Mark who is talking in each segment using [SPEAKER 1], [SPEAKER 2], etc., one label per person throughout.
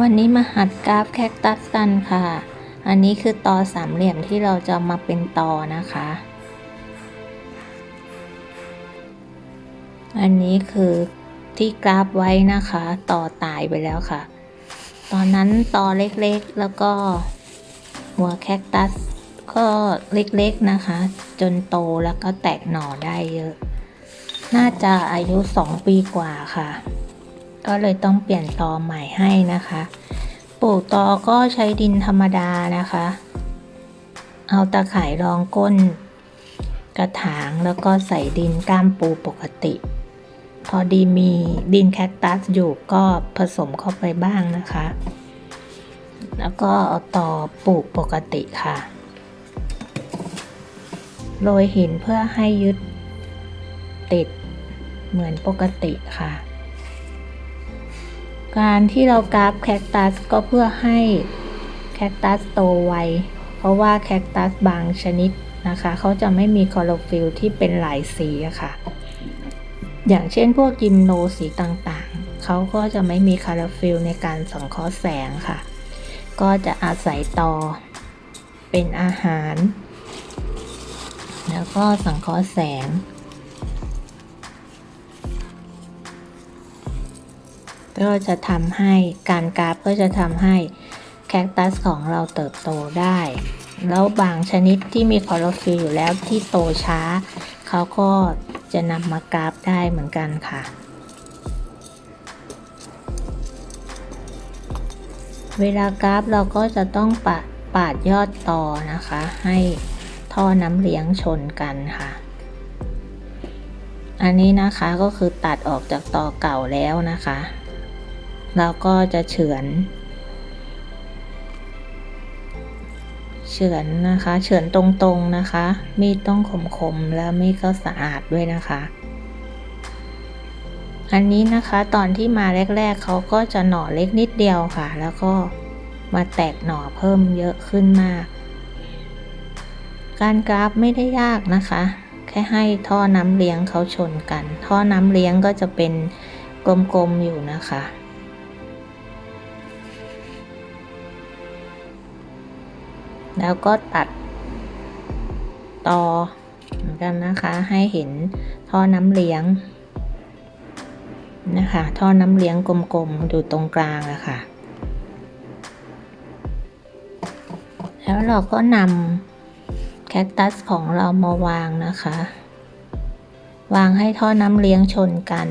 [SPEAKER 1] วันนี้มาหัดกราฟแคคตัสกันค่ะ อันนี้คือตอสามเหลี่ยมที่เราจะมาเป็นตอนะคะ อันนี้คือที่กราฟไว้นะคะตอตายไปแล้วค่ะ ตอนนั้นตอเล็กๆ แล้วก็หัวแคคตัสก็เล็กๆนะคะ จนโตแล้วก็แตกหน่อได้เยอะ น่าจะอายุ 2 ปีกว่าค่ะ ก็เลยต้องเปลี่ยนตอใหม่ให้นะคะ ปลูกตอก็ใช้ดินธรรมดานะคะ เอาตะข่ายรองก้น กระถางแล้วก็ใส่ดินก้ามปูปกติ พอดีมีดินแคคตัสอยู่ก็ผสมเข้าไปบ้างนะคะ แล้วก็เอาตอปลูกปกติค่ะ โรยหินเพื่อให้ยึดติดเหมือนปกติค่ะ การที่เรากราฟแคคตัสก็เพื่อให้แคคตัสโตไว เพราะว่าแคคตัสบางชนิดนะคะ เขาจะไม่มีคลอโรฟิลที่เป็นหลายสีอะค่ะ อย่างเช่นพวกยิมโนสีต่างๆ เขาก็จะไม่มีคลอโรฟิลในการสังเคราะห์แสงค่ะ ก็จะอาศัยตอเป็นอาหาร แล้วก็สังเคราะห์แสง ก็จะทำให้การกราฟก็จะทำให้แคคตัสของเราเติบโตได้ แล้วบางชนิดที่มีคลอโรฟิลอยู่แล้วที่โตช้า เขาก็จะนำมากราฟได้เหมือนกันค่ะ เวลากราฟเราก็จะต้องปาดปาดยอดตอนะคะ ให้ท่อน้ำเลี้ยงชนกันค่ะ อันนี้นะคะก็คือตัดออกจากตอเก่าแล้วนะคะ เราก็จะเฉือน เฉือนนะคะ เฉือนตรงๆนะคะ มีดต้องคมๆแล้วมีดก็สะอาดด้วยนะคะ อันนี้นะคะตอนที่มาแรกๆเขาก็จะหน่อเล็กนิดเดียวค่ะ แล้วก็มาแตกหน่อเพิ่มเยอะขึ้นมาก การกราฟไม่ได้ยากนะคะ แค่ให้ท่อน้ำเลี้ยงเขาชนกัน ท่อน้ำเลี้ยงก็จะเป็นกลมๆอยู่นะคะ แล้วก็ตัดต่อเหมือนกันนะคะให้เห็นท่อน้ำเลี้ยงนะคะท่อน้ำเลี้ยงกลมๆอยู่ตรงกลางอะค่ะ แล้วเราก็นำแคคตัสของเรามาวางนะคะ วางให้ท่อน้ำเลี้ยงชนกัน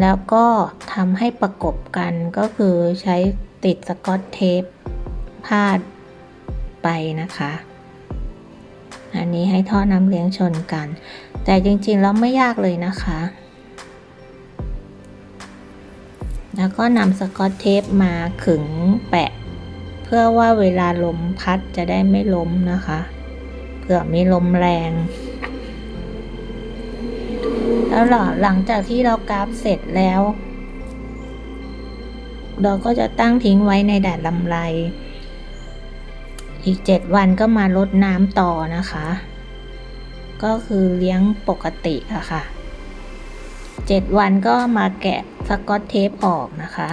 [SPEAKER 1] แล้วก็ทำให้ประกบกันก็คือใช้ติดสกอตเทปพาด ไปนะคะ อันนี้ให้ท่อน้ำเลี้ยงชนกัน แต่จริงๆแล้วไม่ยากเลยนะคะ แล้วก็นำสกอตเทปมาขึงแปะ เพื่อว่าเวลาลมพัดจะได้ไม่ล้มนะคะเผื่อมีลมแรง แล้วหลังจากที่เรากราฟเสร็จแล้วเราก็จะตั้งทิ้งไว้ในแดดลำไร อีก 7 วันก็มาลดน้ำต่อนะคะ ก็คือเลี้ยงปกติอะค่ะ 7 วันก็มาแกะสกอตเทปออกนะคะ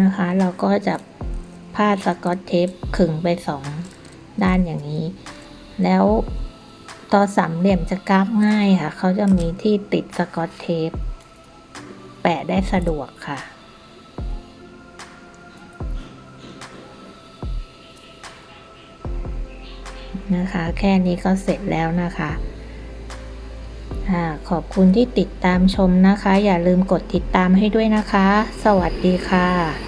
[SPEAKER 1] นะคะ เราก็จะพาดสกอตเทปขึงไปสองด้านอย่างนี้ แล้วต่อสามเหลี่ยมจะกราฟง่ายค่ะ เขาจะมีที่ติดสกอตเทป แปะได้สะดวกค่ะ นะคะ แค่นี้ก็เสร็จแล้วนะคะขอบคุณที่ติดตามชมนะคะ อย่าลืมกดติดตามให้ด้วยนะคะ สวัสดีค่ะ